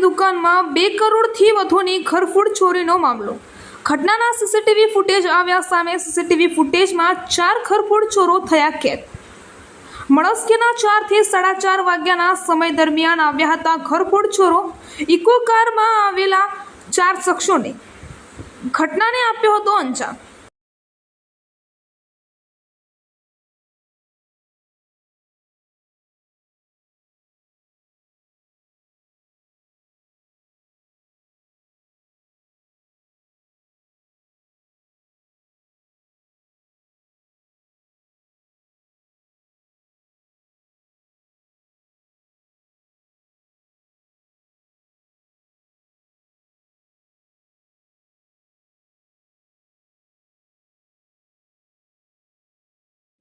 દુકાનમાં બે કરોડથી વધુની ઘરફોડ ચોરીનો મામલો. ઘટનાના સીસીટીવી ફૂટેજ આવ્યા સામે સીસીટીવી ફૂટેજમાં ચાર ઘરફોડ ચોરો થયા કેદ. મળસ્કેના ચારથી સાડા ચાર વાગ્યાના સમય દરમિયાન આવ્યા હતા ઘરફોડ ચોરો. ઇકો કારમાં આવેલા ચાર શખ્સોને. ઘટનાને આપ્યો હતો અંજામ.